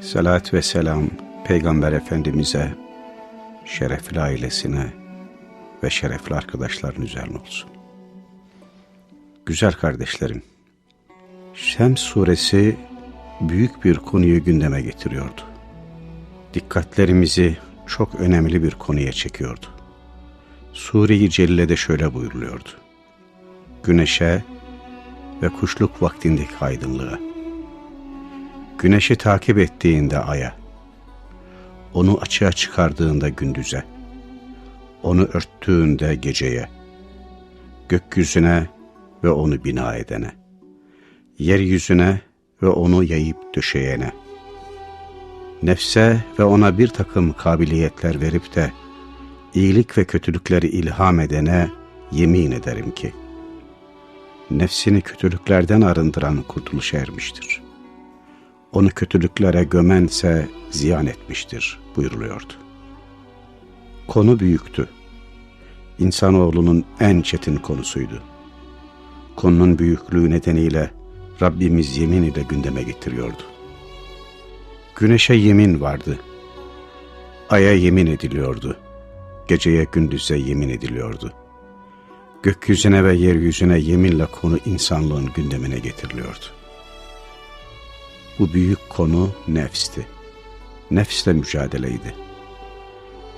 Salat ve selam Peygamber Efendimiz'e, şerefli ailesine ve şerefli arkadaşların üzerine olsun. Güzel kardeşlerim, Şems suresi büyük bir konuyu gündeme getiriyordu. Dikkatlerimizi çok önemli bir konuya çekiyordu. Sure-i Celle'de şöyle buyuruluyordu. Güneşe ve kuşluk vaktindeki aydınlığa, güneşi takip ettiğinde aya, onu açığa çıkardığında gündüze, onu örttüğünde geceye, gökyüzüne ve onu bina edene, yeryüzüne ve onu yayıp döşeyene, nefse ve ona bir takım kabiliyetler verip de iyilik ve kötülükleri ilham edene yemin ederim ki, nefsini kötülüklerden arındıran kurtuluşa ermiştir. Onu kötülüklere gömense ziyan etmiştir buyuruluyordu. Konu büyüktü. İnsanoğlunun en çetin konusuydu. Konunun büyüklüğü nedeniyle Rabbimiz yemin ile gündeme getiriyordu. Güneşe yemin vardı. Aya yemin ediliyordu. Geceye gündüze yemin ediliyordu. Gökyüzüne ve yeryüzüne yeminle konu insanlığın gündemine getiriliyordu. Bu büyük konu nefsti. Nefsle mücadeleydi.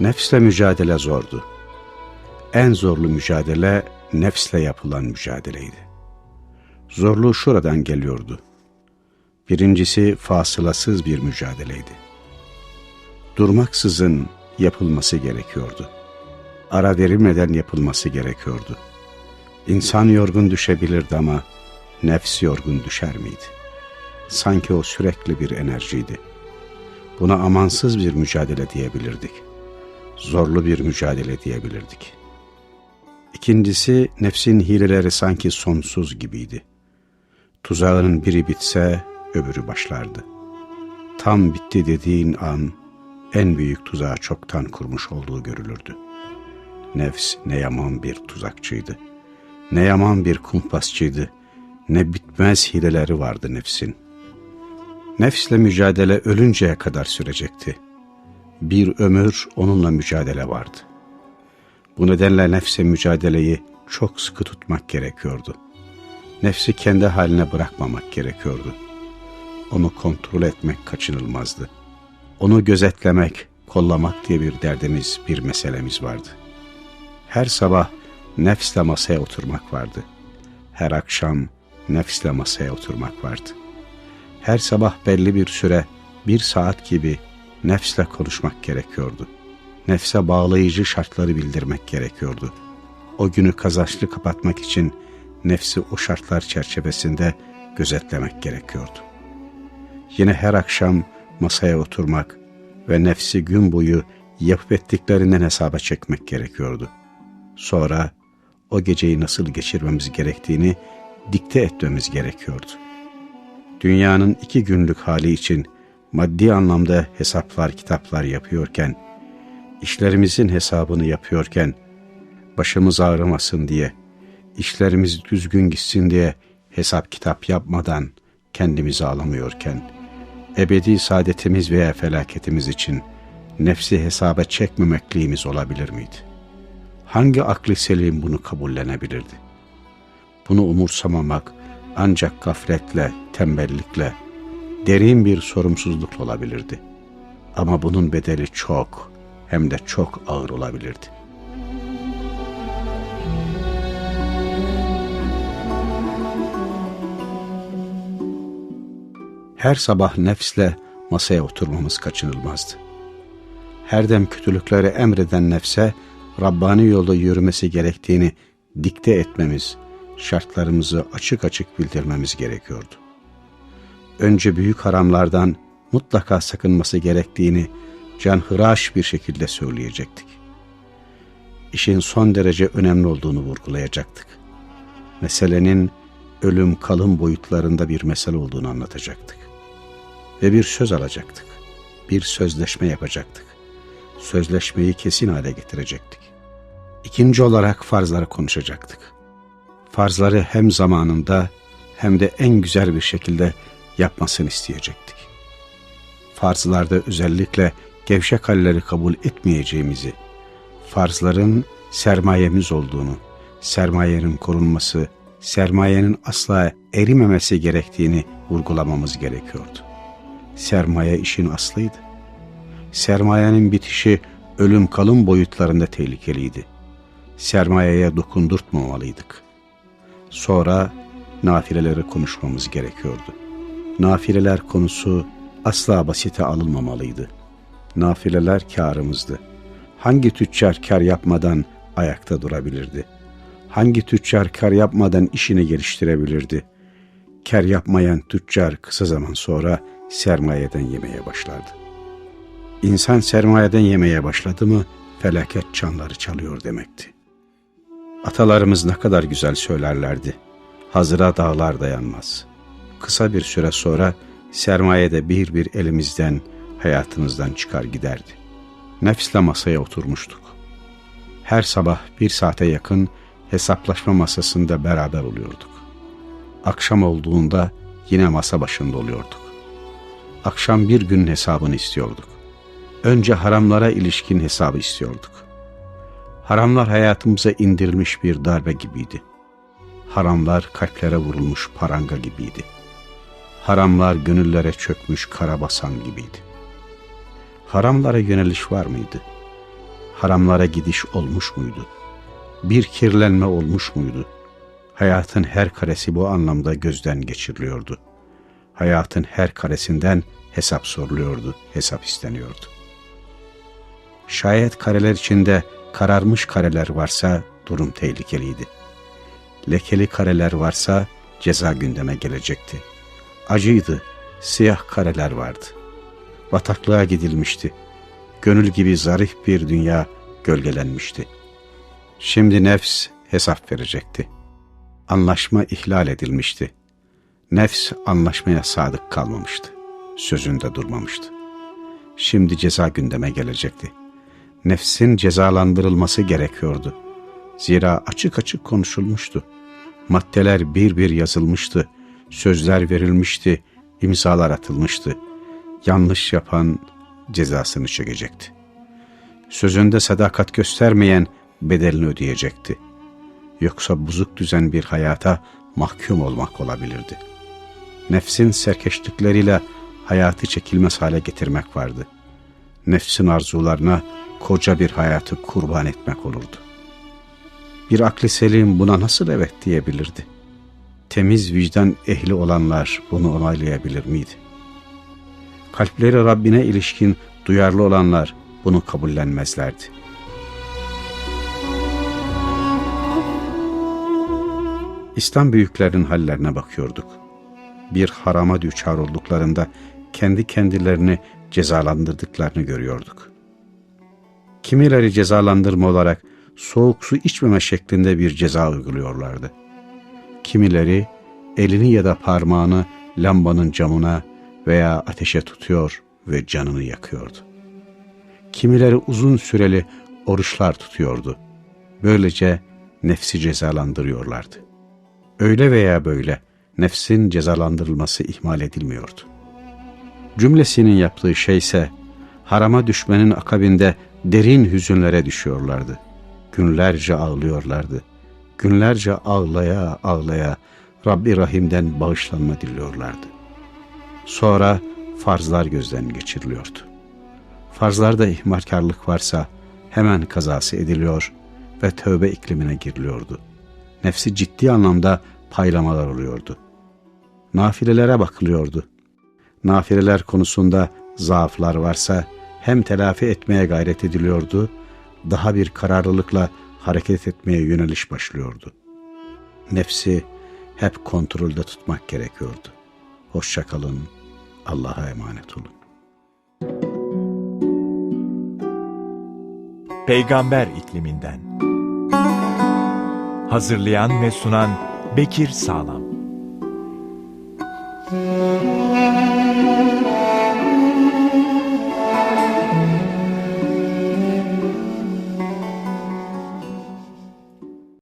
Nefsle mücadele zordu. En zorlu mücadele nefsle yapılan mücadeleydi. Zorluğu şuradan geliyordu. Birincisi fasılasız bir mücadeleydi. Durmaksızın yapılması gerekiyordu. Ara verilmeden yapılması gerekiyordu. İnsan yorgun düşebilirdi ama nefs yorgun düşer miydi? Sanki o sürekli bir enerjiydi. Buna amansız bir mücadele diyebilirdik. Zorlu bir mücadele diyebilirdik. İkincisi nefsin hileleri sanki sonsuz gibiydi. Tuzağının biri bitse öbürü başlardı. Tam bitti dediğin an en büyük tuzağı çoktan kurmuş olduğu görülürdü. Nefs ne yaman bir tuzakçıydı. Ne yaman bir kumpasçıydı. Ne bitmez hileleri vardı nefsin. Nefsle mücadele ölünceye kadar sürecekti. Bir ömür onunla mücadele vardı. Bu nedenle nefse mücadeleyi çok sıkı tutmak gerekiyordu. Nefsi kendi haline bırakmamak gerekiyordu. Onu kontrol etmek kaçınılmazdı. Onu gözetlemek, kollamak diye bir derdimiz, bir meselemiz vardı. Her sabah nefsle masaya oturmak vardı. Her akşam nefsle masaya oturmak vardı. Her sabah belli bir süre, bir saat gibi nefsle konuşmak gerekiyordu. Nefse bağlayıcı şartları bildirmek gerekiyordu. O günü kazançlı kapatmak için nefsi o şartlar çerçevesinde gözetlemek gerekiyordu. Yine her akşam masaya oturmak ve nefsi gün boyu yapıp ettiklerinden hesaba çekmek gerekiyordu. Sonra o geceyi nasıl geçirmemiz gerektiğini dikte etmemiz gerekiyordu. Dünyanın iki günlük hali için maddi anlamda hesaplar, kitaplar yapıyorken, işlerimizin hesabını yapıyorken, başımız ağrımasın diye, işlerimiz düzgün gitsin diye hesap kitap yapmadan kendimizi ağlamıyorken, ebedi saadetimiz veya felaketimiz için nefsi hesaba çekmemekliğimiz olabilir miydi? Hangi akli selim bunu kabullenebilirdi? Bunu umursamamak ancak gafletle, tembellikle, derin bir sorumsuzluk olabilirdi. Ama bunun bedeli çok, hem de çok ağır olabilirdi. Her sabah nefsle masaya oturmamız kaçınılmazdı. Her dem kötülükleri emreden nefse Rabbani yolda yürümesi gerektiğini dikte etmemiz, şartlarımızı açık açık bildirmemiz gerekiyordu. Önce büyük haramlardan mutlaka sakınması gerektiğini canhıraş bir şekilde söyleyecektik. İşin son derece önemli olduğunu vurgulayacaktık. Meselenin ölüm kalım boyutlarında bir mesele olduğunu anlatacaktık. Ve bir söz alacaktık. Bir sözleşme yapacaktık. Sözleşmeyi kesin hale getirecektik. İkinci olarak farzları konuşacaktık. Farzları hem zamanında hem de en güzel bir şekilde yapmasını isteyecektik. Farzlarda özellikle gevşek halleri kabul etmeyeceğimizi, farzların sermayemiz olduğunu, sermayenin korunması, sermayenin asla erimemesi gerektiğini vurgulamamız gerekiyordu. Sermaye işin aslıydı. Sermayenin bitişi ölüm kalım boyutlarında tehlikeliydi. Sermayeye dokundurtmamalıydık. Sonra nafileleri konuşmamız gerekiyordu. Nafileler konusu asla basite alınmamalıydı. Nafileler kârımızdı. Hangi tüccar kar yapmadan ayakta durabilirdi? Hangi tüccar kar yapmadan işini geliştirebilirdi? Kar yapmayan tüccar kısa zaman sonra sermayeden yemeye başlardı. İnsan sermayeden yemeye başladı mı felaket çanları çalıyor demekti. Atalarımız ne kadar güzel söylerlerdi. Hazıra dağlar dayanmaz. Kısa bir süre sonra sermaye de bir bir elimizden, hayatımızdan çıkar giderdi. Nefsle masaya oturmuştuk. Her sabah bir saate yakın hesaplaşma masasında beraber oluyorduk. Akşam olduğunda yine masa başında oluyorduk. Akşam bir gün hesabını istiyorduk. Önce haramlara ilişkin hesabı istiyorduk. Haramlar hayatımıza indirilmiş bir darbe gibiydi. Haramlar kalplere vurulmuş paranga gibiydi. Haramlar gönüllere çökmüş karabasan gibiydi. Haramlara yöneliş var mıydı? Haramlara gidiş olmuş muydu? Bir kirlenme olmuş muydu? Hayatın her karesi bu anlamda gözden geçiriliyordu. Hayatın her karesinden hesap soruluyordu, hesap isteniyordu. Şayet kareler içinde kararmış kareler varsa durum tehlikeliydi. Lekeli kareler varsa ceza gündeme gelecekti. Acıydı, siyah kareler vardı. Bataklığa gidilmişti. Gönül gibi zarif bir dünya gölgelenmişti. Şimdi nefs hesap verecekti. Anlaşma ihlal edilmişti. Nefs anlaşmaya sadık kalmamıştı. Sözünde durmamıştı. Şimdi ceza gündeme gelecekti. Nefsin cezalandırılması gerekiyordu. Zira açık açık konuşulmuştu. Maddeler bir bir yazılmıştı. Sözler verilmişti, imzalar atılmıştı. Yanlış yapan cezasını çekecekti. Sözünde sadakat göstermeyen bedelini ödeyecekti. Yoksa bozuk düzen bir hayata mahkum olmak olabilirdi. Nefsin serkeşlikleriyle hayatı çekilmez hale getirmek vardı. Nefsin arzularına koca bir hayatı kurban etmek olurdu. Bir akli selim buna nasıl evet diyebilirdi? Temiz vicdan ehli olanlar bunu onaylayabilir miydi? Kalpleri Rabbine ilişkin duyarlı olanlar bunu kabullenmezlerdi. İslam büyüklerinin hallerine bakıyorduk. Bir harama düçar olduklarında kendi kendilerini cezalandırdıklarını görüyorduk. Kimileri cezalandırma olarak soğuk su içmeme şeklinde bir ceza uyguluyorlardı. Kimileri elini ya da parmağını lambanın camına veya ateşe tutuyor ve canını yakıyordu. Kimileri uzun süreli oruçlar tutuyordu. Böylece nefsi cezalandırıyorlardı. Öyle veya böyle nefsin cezalandırılması ihmal edilmiyordu. Cümlesinin yaptığı şeyse harama düşmenin akabinde derin hüzünlere düşüyorlardı. Günlerce ağlıyorlardı. Günlerce ağlaya ağlaya Rabbi Rahim'den bağışlanma diliyorlardı. Sonra farzlar gözden geçiriliyordu. Farzlarda ihmalkarlık varsa hemen kazası ediliyor ve tövbe iklimine giriliyordu. Nefsi ciddi anlamda paylamalar oluyordu. Nafilelere bakılıyordu. Nafileler konusunda zaaflar varsa hem telafi etmeye gayret ediliyordu, daha bir kararlılıkla hareket etmeye yöneliş başlıyordu. Nefsi hep kontrolde tutmak gerekiyordu. Hoşçakalın, Allah'a emanet olun. Peygamber ikliminden Hazırlayan ve sunan Bekir Sağlam